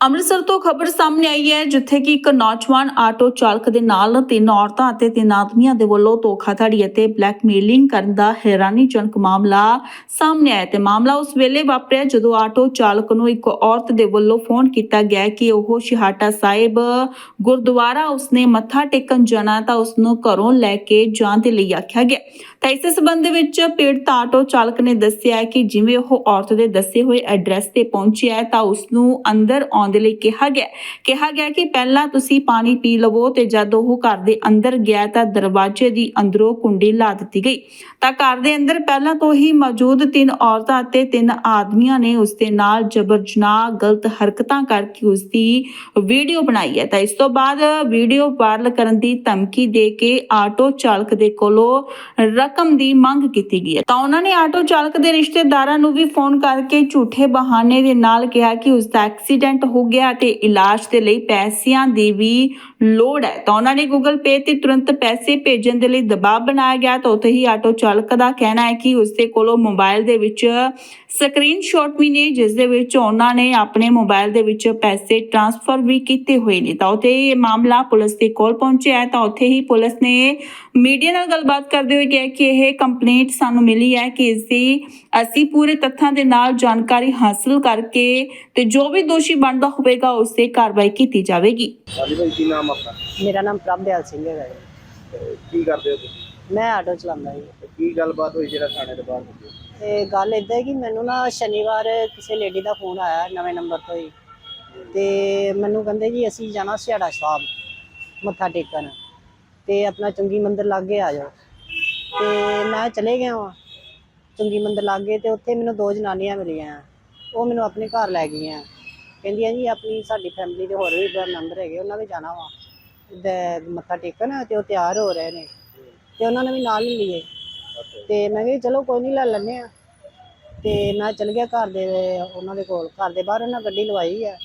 ਅੰਮ੍ਰਿਤਸਰ ਤੋਂ ਖਬਰ ਸਾਹਮਣੇ ਆਈ ਹੈ, ਜਿੱਥੇ ਕਿ ਇੱਕ ਨੌਜਵਾਨ ਆਟੋ ਚਾਲਕ ਦੇ ਨਾਲ ਤਿੰਨ ਔਰਤਾਂ ਅਤੇ ਤਿੰਨ ਆਦਮੀਆਂ ਦੇ ਵੱਲੋਂ ਧੋਖਾਧੜੀ ਅਤੇ ਬਲੈਕਮੇਲਿੰਗ ਕਰਨ ਦਾ ਹੈਰਾਨੀਜਨਕ ਮਾਮਲਾ ਸਾਹਮਣੇ ਆਇਆ ਤੇ ਮਾਮਲਾ ਉਸ ਵੇਲੇ ਵਾਪਰਿਆ ਜਦੋਂ ਆਟੋ ਚਾਲਕ ਨੂੰ ਇੱਕ ਔਰਤ ਦੇ ਵੱਲੋਂ ਫੋਨ ਕੀਤਾ ਗਿਆ ਕਿ ਉਹ ਸ਼ਿਹਾਟਾ ਸਾਹਿਬ ਗੁਰਦੁਆਰਾ ਉਸਨੇ ਮੱਥਾ ਟੇਕਣ ਜਾਣਾ ਤਾਂ ਉਸ ਨੂੰ ਘਰੋਂ ਲੈ ਕੇ ਜਾਣ ਦੇ ਲਈ ਆਖਿਆ ਗਿਆ। ਤਾਂ ਇਸ ਸਬੰਧ ਵਿੱਚ ਪੀੜਤ ਆਟੋ ਚਾਲਕ ਨੇ ਦੱਸਿਆ ਕਿ ਜਿਵੇਂ ਉਹ ਔਰਤ ਦੇ ਦੱਸੇ ਹੋਏ ਐਡਰੈਸ ਤੇ ਪਹੁੰਚਿਆ ਤਾਂ ਉਸ ਨੂੰ ਅੰਦਰ ਆਉਣ ਦੇ ਲਈ ਕਿਹਾ ਗਿਆ ਕਿਹਾ ਗਿਆ ਕਿ ਪਹਿਲਾਂ ਤੁਸੀਂ ਪਾਣੀ ਪੀ ਲਵੋ ਤੇ ਜਦ ਉਹ ਘਰ ਦੇ ਅੰਦਰ ਗਿਆ ਤਾਂ ਦਰਵਾਜ਼ੇ ਦੀ ਅੰਦਰੋਂ ਕੁੰਡੀ ਲਾ ਦਿੱਤੀ ਗਈ। ਤਾਂ ਘਰ ਦੇ ਅੰਦਰ ਪਹਿਲਾਂ ਤੋਂ ਹੀ ਮੌਜੂਦ ਤਿੰਨ ਔਰਤਾਂ ਅਤੇ ਤਿੰਨ ਆਦਮੀਆਂ ਨੇ ਉਸ ਦੇ ਨਾਲ ਜਬਰ ਜਨਾਹ ਗਲਤ ਹਰਕਤਾਂ ਕਰਕੇ ਉਸ ਦੀ ਵੀਡੀਓ ਬਣਾਈ ਹੈ। ਤਾਂ ਇਸ ਤੋਂ ਬਾਅਦ ਵੀਡੀਓ ਵਾਇਰਲ ਕਰਨ ਦੀ ਧਮਕੀ ਦੇ ਕੇ ਆਟੋ ਚਾਲਕ ਦੇ ਕੋਲੋਂ ਰਕਮ ਦੀ ਮੰਗ ਕੀਤੀ ਗਈ ਹੈ। ਤਾਂ ਉਹਨਾਂ ਨੇ ਆਟੋ ਚਾਲਕ ਦੇ ਰਿਸ਼ਤੇਦਾਰਾਂ ਨੂੰ ਵੀ ਫੋਨ ਕਰਕੇ ਝੂਠੇ ਬਹਾਨੇ ਦੇ ਨਾਲ ਕਿਹਾ ਕਿ ਉਸ ਦਾ ਐਕਸੀਡੈਂਟ ਹੋ ਗਿਆ ਤੇ ਇਲਾਜ ਦੇ ਲਈ ਪੈਸਿਆਂ ਦੀ ਵੀ ਲੋੜ ਹੈ। ਤਾਂ ਉਹਨਾਂ ਨੇ ਗੂਗਲ ਪੇ ਤੇ ਤੁਰੰਤ ਪੈਸੇ ਭੇਜਣ ਦੇ ਲਈ ਦਬਾਅ ਬਣਾਇਆ ਗਿਆ। ਤਾਂ ਉੱਥੇ ਹੀ ਆਟੋ ਚਾਲਕ ਦਾ ਕਹਿਣਾ ਹੈ ਕਿ ਉਸਦੇ ਕੋਲੋਂ ਮੋਬਾਈਲ ਦੇ ਵਿੱਚ ਸਕਰੀਨਸ਼ਾਟ ਵੀ ਨੇ ਜਿਸ ਦੇ ਵਿੱਚ ਉਹਨਾਂ ਨੇ ਆਪਣੇ ਮੋਬਾਈਲ ਦੇ ਵਿੱਚ ਪੈਸੇ ਟ੍ਰਾਂਸਫਰ ਵੀ ਕੀਤੇ ਹੋਏ ਨੇ। ਤਾਂ ਉੱਥੇ ਇਹ ਮਾਮਲਾ ਪੁਲਿਸ ਦੇ ਕੋਲ ਪਹੁੰਚਿਆ ਤਾਂ ਉੱਥੇ ਹੀ ਪੁਲਿਸ ਨੇ ਮੀਡੀਆ ਨਾਲ ਗੱਲਬਾਤ ਕਰਦੇ ਹੋਏ ਕਿਹਾ ਕਿ ਇਹ ਕੰਪਲੇਂਟ ਸਾਨੂੰ ਮਿਲੀ ਹੈ ਕਿ ਇਸ ਦੀ ਅਸੀਂ ਪੂਰੇ ਤੱਥਾਂ ਦੇ ਨਾਲ ਜਾਣਕਾਰੀ ਹਾਸਲ ਕਰਕੇ ਤੇ ਜੋ ਵੀ ਦੋਸ਼ੀ ਬਣਦਾ ਹੋਵੇਗਾ ਉਸ ਤੇ ਕਾਰਵਾਈ ਕੀਤੀ ਜਾਵੇਗੀ। ਹਾਂਜੀ ਭਾਈ ਕੀ ਨਾਮ ਆਪਣਾ? ਮੇਰਾ ਨਾਮ ਪ੍ਰਭਦਿਆਲ ਸਿੰਘ ਹੈਗਾ ਜੀ। ਕੀ ਕਰਦੇ ਹੋ ਤੁਸੀਂ? ਮੈਂ ਆਟੋ ਚਲਾਉਂਦਾ ਜੀ। ਤੇ ਕੀ ਗੱਲਬਾਤ ਹੋਈ ਜਿਹੜਾ ਥਾਣੇ ਦੇ ਬਾਹਰ? ਹੋਈ ਤੇ ਗੱਲ ਇਦਾਂ ਹੈ ਕਿ ਮੈਨੂੰ ਨਾ ਸ਼ਨੀਵਾਰ ਕਿਸੇ ਲੇਡੀ ਦਾ ਫੋਨ ਆਇਆ ਨਵੇਂ ਨੰਬਰ ਤੋਂ ਹੀ। ਤੇ ਮੈਨੂੰ ਕਹਿੰਦੇ ਜੀ ਅਸੀਂ ਜਾਣਾ ਸਿਆੜਾ ਸਾਹਿਬ ਮੱਥਾ ਟੇਕਣ। ਤੇ ਆਪਣਾ ਚੰਗੀ ਮੰਦਿਰ ਲਾਗੇ ਆ ਜਾਓ। ਤੇ ਮੈਂ ਚਲੇ ਗਿਆ ਵਾਂ ਚੰਗੀ ਮੰਦਿਰ ਲਾਗੇ ਤੇ ਉੱਥੇ ਮੈਨੂੰ ਦੋ ਜਨਾਨੀਆਂ ਮਿਲੀਆਂ। ਉਹ ਮੈਨੂੰ ਆਪਣੇ ਘਰ ਲੈ ਗਈਆਂ। ਕਹਿੰਦੀਆਂ ਜੀ ਆਪਣੀ ਸਾਡੀ ਫੈਮਿਲੀ ਦੇ ਹੋਰ ਵੀ ਮੈਂਬਰ ਹੈਗੇ, ਉਹਨਾਂ ਵੀ ਜਾਣਾ ਵਾ। ਮੱਥਾ ਟੇਕਣ ਤੇ ਉਹ ਤਿਆਰ ਹੋ ਰਹੇ ਨੇ। ਤੇ ਉਹਨਾਂ ਨੇ ਵੀ ਨਾਲ ਹੀ ਲਈਏ ਤੇ ਮੈਂ ਕਿਹਾ ਚਲੋ ਕੋਈ ਨਹੀਂ ਲੈ ਲੈਂਦੇ ਆ ਤੇ ਮੈਂ ਚਲ ਗਿਆ ਘਰ ਦੇ, ਉਹਨਾਂ ਦੇ ਕੋਲ। ਘਰ ਦੇ ਬਾਹਰ ਉਹਨਾਂ ਗੱਡੀ ਲਵਾਈ ਆ।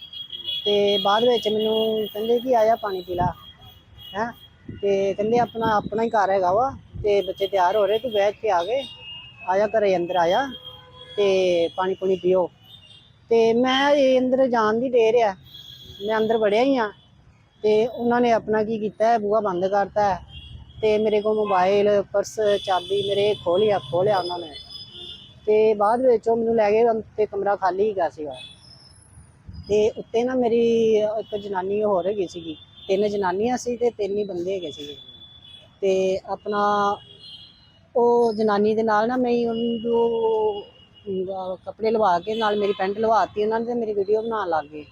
ਤੇ ਬਾਅਦ ਵਿੱਚ ਮੈਨੂੰ ਕਹਿੰਦੇ ਕਿ ਆਇਆ ਪਾਣੀ ਪੀ ਲਾ, ਹੈ। ਤੇ ਕਹਿੰਦੇ ਆਪਣਾ ਆਪਣਾ ਹੀ ਘਰ ਹੈਗਾ ਵਾ, ਤੇ ਬੱਚੇ ਤਿਆਰ ਹੋ ਰਹੇ, ਤੂੰ ਬੈਠ ਕੇ, ਆ ਗਏ ਆਇਆ ਘਰੇ ਅੰਦਰ ਆਇਆ ਤੇ ਪਾਣੀ ਪੂਣੀ ਪੀਓ। ਤੇ ਮੈਂ ਇਹ ਅੰਦਰ ਜਾਣ ਦੀ ਦੇਰ ਆ। ਮੈਂ ਅੰਦਰ ਵੜਿਆ ਹੀ ਆ। ਤੇ ਉਹਨਾਂ ਨੇ ਆਪਣਾ ਕੀ ਕੀਤਾ ਬੂਹਾ ਬੰਦ ਕਰਤਾ ਹੈ। ਤੇ ਮੇਰੇ ਕੋਲ ਮੋਬਾਈਲ ਪਰਸ, ਚਾਬੀ ਮੇਰੇ ਖੋਲਿਆ ਖੋਲਿਆ ਉਹਨਾਂ ਨੇ। ਤੇ ਬਾਅਦ ਵਿੱਚ ਉਹ ਮੈਨੂੰ ਲੈ ਗਏ ਤੇ ਕਮਰਾ ਖਾਲੀ ਹੈਗਾ ਸੀਗਾ। ਤੇ ਉੱਤੇ ਨਾ ਮੇਰੀ ਇੱਕ ਜਨਾਨੀ ਹੋਰ ਹੈਗੀ ਸੀਗੀ। ਤਿੰਨ ਜਨਾਨੀਆਂ ਸੀ ਤੇ ਤਿੰਨ ਹੀ ਬੰਦੇ ਹੈਗੇ ਸੀਗੇ। ਤੇ ਆਪਣਾ ਉਹ ਜਨਾਨੀ ਦੇ ਨਾਲ ਨਾ ਮੈਂ ਉਹਨੂੰ ਕੱਪੜੇ ਲਵਾ ਕੇ ਨਾਲ ਮੇਰੀ ਪੈਂਟ ਲਵਾਤੀ ਉਹਨਾਂ ਨੇ ਤੇ ਮੇਰੀ ਵੀਡੀਓ ਬਣਾਉਣ ਲੱਗ ਗਏ।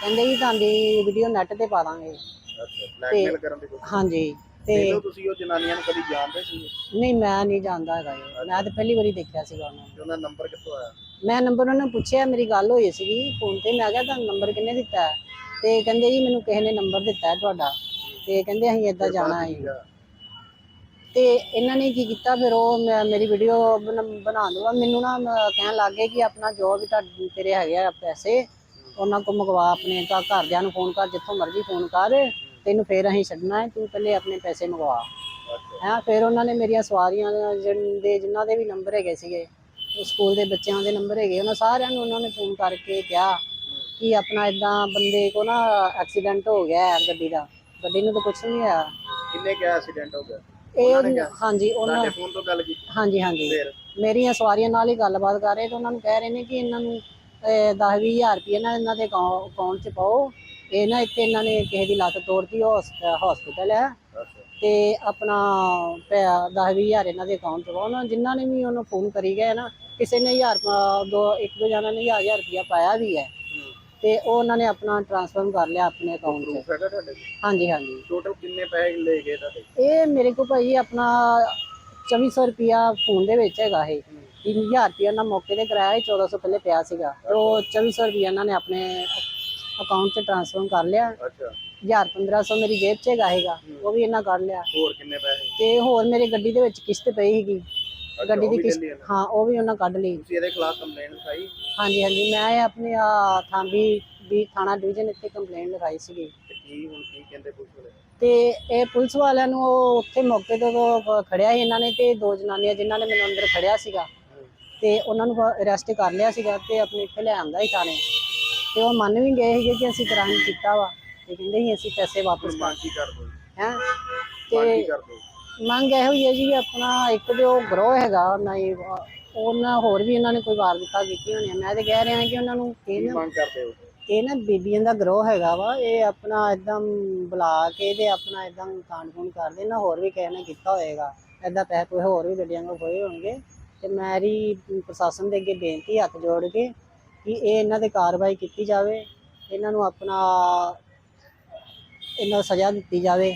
ਕਹਿੰਦੇ ਜੀ ਤੁਹਾਡੀ ਵੀਡੀਓ ਨੈਟ ਤੇ ਪਾ ਦਾਂਗੇ। ਅੱਛਾ ਬਲੈਕਮੇਲ ਕਰਨ ਦੀ ਕੋਸ਼ਿਸ਼ ਹਾਂਜੀ। ਤੇ ਪਹਿਲਾਂ ਤੁਸੀਂ ਉਹ ਜਨਾਨੀਆਂ ਨੂੰ ਕਦੀ ਜਾਣਦੇ ਸੀ? ਨਹੀਂ ਮੈਂ ਨਹੀਂ ਜਾਣਦਾ ਹੈਗਾ ਮੈਂ ਤਾਂ ਪਹਿਲੀ ਵਾਰੀ ਦੇਖਿਆ ਸੀਗਾ ਉਹਨਾਂ ਨੂੰ। ਤੇ ਉਹਨਾਂ ਦਾ ਨੰਬਰ ਕਿੱਥੋਂ ਆਇਆ? ਮੈਂ ਨੰਬਰ ਉਹਨਾਂ ਨੂੰ ਪੁੱਛਿਆ ਮੇਰੀ ਗੱਲ ਹੋਈ ਸੀਗੀ ਫੋਨ ਤੇ। ਮੈਂ ਕਿਹਾ ਤੁਹਾਨੂੰ ਨੰਬਰ ਕਿੰਨੇ ਦਿੱਤਾ ਹੈ? ਤੇ ਕਹਿੰਦੇ ਜੀ ਮੈਨੂੰ ਕਿਸੇ ਨੇ ਨੰਬਰ ਦਿੱਤਾ ਹੈ ਤੁਹਾਡਾ। ਤੇ ਕਹਿੰਦੇ ਅਸੀਂ ਇੱਦਾਂ ਜਾਣਾ ਹੈ। ਤੇ ਇਹਨਾਂ ਨੇ ਕੀ ਕੀਤਾ ਫਿਰ ਉਹ ਮੈਂ- ਮੇਰੀ ਵੀਡੀਓ ਬਣਾ ਦੂਗਾ ਮੈਨੂੰ ਨਾ ਮ- ਕਹਿਣ ਲੱਗ ਗਏ ਕਿ ਆਪਣਾ ਜੋ ਵੀ ਤੁਹਾਡੇ ਤੇਰੇ ਹੈਗੇ ਆ ਪੈਸੇ। ਉਹਨਾਂ ਕੋ ਮੰਗਵਾ ਆਪਣੇ ਘਰ ਘਰਦਿਆਂ ਨੂੰ ਫੋਨ ਕਰ ਜਿੱਥੋਂ ਮਰਜ਼ੀ ਫੋਨ ਕਰ। ਤੈਨੂੰ ਫੇਰ ਅਸੀਂ ਛੱਡਣਾ ਹੈ ਤੂੰ ਪਹਿਲੇ ਆਪਣੇ ਪੈਸੇ ਮੰਗਵਾ। ਹੈਂ ਫਿਰ ਉਹਨਾਂ ਨੇ ਮੇਰੀਆਂ ਸਵਾਰੀਆਂ ਜਿਨ- ਦੇ ਜਿਨ੍ਹਾਂ ਦੇ ਵੀ ਨੰਬਰ ਹੈਗੇ ਸੀਗੇ ਉਹ ਸਕੂਲ ਦੇ ਬੱਚਿਆਂ ਦੇ ਨੰਬਰ ਹੈਗੇ ਉਹਨਾਂ ਸਾਰਿਆਂ ਨੂੰ ਉਹਨਾਂ ਨੇ ਫੋਨ ਕਰਕੇ ਕਿਹਾ ਕਿ ਆਪਣਾ ਇਦਾਂ ਬੰਦੇ ਕੋ ਨਾ ਐਕਸੀਡੈਂਟ ਹੋ ਗਿਆ ਹੈ ਗੱਡੀ ਦਾ। ਗੱਡੀ ਨੂੰ ਤਾਂ ਕੁਝ ਨਹੀਂ ਹੋਇਆ। ਕਿੰਨੇ ਕਿਹਾ ਐਕਸੀਡੈਂਟ ਹੋ ਗਿਆ ਇਹ? ਹਾਂਜੀ ਉਹਨਾਂ ਤੁਹਾਡੇ ਫੋਨ ਤੋਂ ਗੱਲ ਕੀਤੀ? ਹਾਂਜੀ ਹਾਂਜੀ। ਫਿਰ? ਮੇਰੀਆਂ ਸਵਾਰੀਆਂ ਨਾਲ ਹੀ ਗੱਲਬਾਤ ਕਰ ਰਹੇ ਤੇ ਉਹਨਾਂ ਨੂੰ ਕਹਿ ਰਹੇ ਨੇ ਕਿ ਇਹਨਾਂ ਨੂੰ 10 ਹਜ਼ਾਰ ਰੁਪਏ ਨਾ ਇਹਨਾਂ ਦੇ ਅਕਾਊਂਟ 'ਚ ਪਾਓ। ਇਹ ਨਾ ਇੱਥੇ ਇਹਨਾਂ ਨੇ ਕਿਸੇ ਦੀ ਲੱਤ ਤੋੜਤੀ ਹਸਪੀਟਲ ਹੈ। ਤੇ ਆਪਣਾ 10 ਹਜ਼ਾਰ ਇਹਨਾਂ ਦੇ ਅਕਾਊਂਟ ਪਾਓ। ਉਹਨਾਂ ਜਿਨ੍ਹਾਂ ਨੇ ਵੀ ਉਹਨੂੰ ਫੋਨ ਕਰੀ ਗਏ ਨਾ ਕਿਸੇ ਨੇ ਹਜ਼ਾਰ ਪਾ- ਦੋ ਇੱਕ ਦੋ ਜਣਾਂ ਨੇ ਹਜ਼ਾਰ ਹਜ਼ਾਰ ਰੁਪਇਆ ਪਾਇਆ ਵੀ ਹੈ। ਤੇ ਉਹ ਉਹਨਾਂ ਨੇ ਆਪਣਾ ਟ੍ਰਾਂਸਫਰ ਕਰ ਲਿਆ ਆਪਣੇ ਅਕਾਊਂਟ 'ਚ। ਹਾਂਜੀ ਹਾਂਜੀ। ਟੋਟਲ ਕਿੰਨੇ ਪੈਸੇ ਲੈ ਗਏ ਤੁਹਾਡੇ? ਇਹ ਮੇਰੇ ਕੋਲ ਭਾਈ ਆਪਣਾ 2400 ਰੁਪਿਆ ਫੋਨ ਦੇ ਵਿੱਚ ਹੈਗਾ ਇਹ। 3000 ਰੁਪਿਆ ਨਾ ਮੌਕੇ ਤੇ ਕਰਾਇਆ ਸੀ 1400 ਪਹਿਲੇ ਪਿਆ ਸੀਗਾ। ਤੇ ਉਹ 2400 ਰੁਪਿਆ ਇਹਨਾਂ ਨੇ ਆਪਣੇ ਅਕਾਊਂਟ 'ਚ ਟ੍ਰਾਂਸਫਰ ਕਰ ਲਿਆ। ਅੱਛਾ। 1000 1500 ਮੇਰੀ ਜੇਬ 'ਚ ਹੈਗਾ ਹੈਗਾ ਉਹ ਵੀ ਇਹਨਾਂ ਕਰ ਲਿਆ। ਹੋਰ ਕਿੰਨੇ ਪੈਸੇ? ਤੇ ਹੋਰ ਮੇਰੀ ਗੱਡੀ ਦੇ ਵਿੱਚ ਕਿਸ਼ਤ ਪਈ ਸੀਗੀ। ਗੱਡੀ ਦੀ ਕਿਸ਼ਤ। ਹਾਂ ਉਹ ਵੀ ਉਹਨਾਂ ਕੱਢ ਲਈ। ਤੁਸੀਂ ਇਹਦੇ ਖਿਲਾਫ ਕੰਪਲੇਂਟ ਲਿਖਾਈ? ਹਾਂਜੀ ਹਾਂਜੀ ਮੈਂ ਆਪਣੇ ਆ ਥਾਂਬੀ ਵੀ ਥਾਣਾ ਡਿਵੀਜ਼ਨ ਇੱਥੇ ਕੰਪਲੇਂਟ ਲਿਖਾਈ ਸੀਗੀ। ਤੇ ਕੀ ਹੁਣ ਕੀ ਕਹਿੰਦੇ ਪੁਲਿਸ ਵਾਲੇ? ਤੇ ਇਹ ਪੁਲਿਸ ਵਾਲਿਆਂ ਨੂੰ ਉਹ ਉੱਥੇ ਮੌਕੇ ਤੋਂ ਖੜਿਆ ਸੀ ਇਹਨਾਂ ਨੇ ਤੇ ਦੋ ਜਨਾਨੀਆਂ ਜਿਨ੍ਹਾਂ ਨੇ ਮੈਨੂੰ ਅੰਦਰ ਖੜਿਆ ਸੀਗਾ। ਤੇ ਉਹਨਾਂ ਨੂੰ ਅਰੈਸਟ ਕਰ ਲਿਆ ਸੀਗਾ ਤੇ ਆਪਣੇ ਇੱਥੇ ਲੈ ਆਂਦਾ ਸੀ ਥਾਣੇ। ਤੇ ਉਹ ਮੰਨ ਵੀ ਗਏ ਸੀਗੇ ਕਿ ਅਸੀਂ ਕ੍ਰਾਈਮ ਕੀਤਾ ਵਾ। ਤੇ ਕਹਿੰਦੇ ਸੀ ਅਸੀਂ ਪੈਸੇ ਵਾਪਸ ਕੀ ਕਰ ਦੋ ਹੈ? ਮੰਗ ਕੀ ਤੇ ਕਰ ਦੋ ਮੰਗ ਇਹੋ ਹੀ ਹੈ ਜੀ ਆਪਣਾ ਇੱਕ ਤੇ ਉਹ ਗਰੋਹ ਹੈਗਾ ਨਹੀਂ ਉਹਨਾਂ ਹੋਰ ਵੀ ਇਹਨਾਂ ਨੇ ਕੋਈ ਵਾਰਦਾਤਾਂ ਕੀਤੀਆਂ ਹੋਣੀਆਂ ਮੈਂ ਤੇ ਕਹਿ ਰਿਹਾ ਕਿ ਉਹਨਾਂ ਨੂੰ ਇਹ ਕੀ ਨਾ ਮੰਗ ਕਰਦੇ ਹੋ? ਇਹ ਨਾ ਬੀਬੀਆਂ ਦਾ ਗਰੋਹ ਹੈਗਾ ਵਾ ਇਹ ਆਪਣਾ ਇਦਾਂ ਬੁਲਾ ਕੇ ਤੇ ਆਪਣਾ ਇਦਾਂ ਕਾਂਡ ਕੂੰਡ ਕਰਦੇ ਨਾ ਹੋਰ ਵੀ ਕਿਸੇ ਨੇ ਕੀਤਾ ਹੋਏਗਾ। ਇਦਾਂ ਪੈਸੇ ਕੋਈ ਹੋਰ ਵੀ ਗੱਡੀਆਂ ਕੋ ਖੋਏ ਹੋਣਗੇ। ਤੇ ਮੇਰੀ ਪ੍ਰਸ਼ਾਸਨ ਦੇ ਅੱਗੇ ਬੇਨਤੀ ਹੱਥ ਜੋੜ ਕੇ ਕਿ ਇਹ ਇਹਨਾਂ ਤੇ ਕਾਰਵਾਈ ਕੀਤੀ ਜਾਵੇ ਇਹਨਾਂ ਨੂੰ ਆਪਣਾ ਇਹਨਾਂ ਨੂੰ ਸਜ਼ਾ ਦਿੱਤੀ ਜਾਵੇ।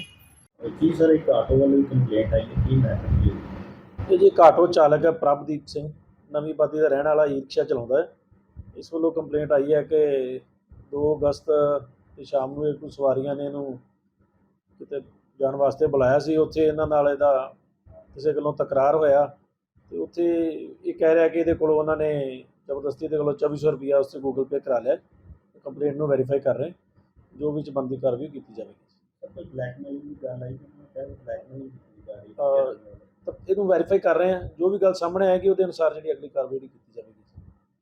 ਜੀ ਸਰ ਇੱਕ ਆਟੋ ਵਾਲੇ ਦੀ ਕੰਪਲੇਂਟ ਆਈ ਹੈ ਕੀ ਮੈਟਰ ਕੀ ਹੈ? ਇਹ ਜੀ ਕਾਟੋ ਚਾਲਕ ਹੈ ਪ੍ਰਭਦੀਪ ਸਿੰਘ ਨਵੀਂ ਬਾਦੀ ਦਾ ਰਹਿਣ ਵਾਲਾ ਈ ਰਿਕਸ਼ਾ ਚਲਾਉਂਦਾ ਹੈ। ਇਸ ਵੱਲੋਂ ਕੰਪਲੇਂਟ ਆਈ ਹੈ ਕਿ 2 ਅਗਸਤ ਦੀ ਸ਼ਾਮ ਨੂੰ ਇੱਕ ਸਵਾਰੀਆਂ ਨੇ ਇਹਨੂੰ ਕਿਤੇ ਜਾਣ ਵਾਸਤੇ ਬੁਲਾਇਆ ਸੀ। ਉੱਥੇ ਇਹਨਾਂ ਨਾਲ ਇਹਦਾ ਕਿਸੇ ਗੱਲੋਂ ਤਕਰਾਰ ਹੋਇਆ ਤੇ ਉੱਥੇ ਇਹ ਕਹਿ ਰਿਹਾ ਕਿ ਇਹਦੇ ਕੋਲੋਂ ਉਹਨਾਂ ਨੇ ਜ਼ਬਰਦਸਤੀ ਇਹਦੇ ਕੋਲੋਂ 2400 ਰੁਪਇਆ ਉਸਤੇ ਗੂਗਲ ਪੇ ਕਰਾ ਲਿਆ ਕੰਪਲੇਂਟ ਨੂੰ ਵੈਰੀਫਾਈ ਕਰ ਰਹੇ ਜੋ ਵੀ ਚ ਬੰਦੀ ਕਾਰਵਾਈ ਕੀਤੀ ਜਾਵੇਗੀ। ਸਰ ਕੋਈ ਬਲੈਕਮੇਲ ਦੀ ਗੱਲ ਆਈ ਕਿ ਮੈਂ ਕਿਹਾ ਬਲੈਕਮੇਲ ਕੀਤੀ ਜਾ ਰਹੀ ਤਾਂ ਇਹਨੂੰ ਵੈਰੀਫਾਈ ਕਰ ਰਹੇ ਹਾਂ। ਜੋ ਵੀ ਗੱਲ ਸਾਹਮਣੇ ਆਏਗੀ ਉਹਦੇ ਅਨੁਸਾਰ ਜਿਹੜੀ ਅਗਲੀ ਕਾਰਵਾਈ ਕੀਤੀ ਜਾਵੇਗੀ।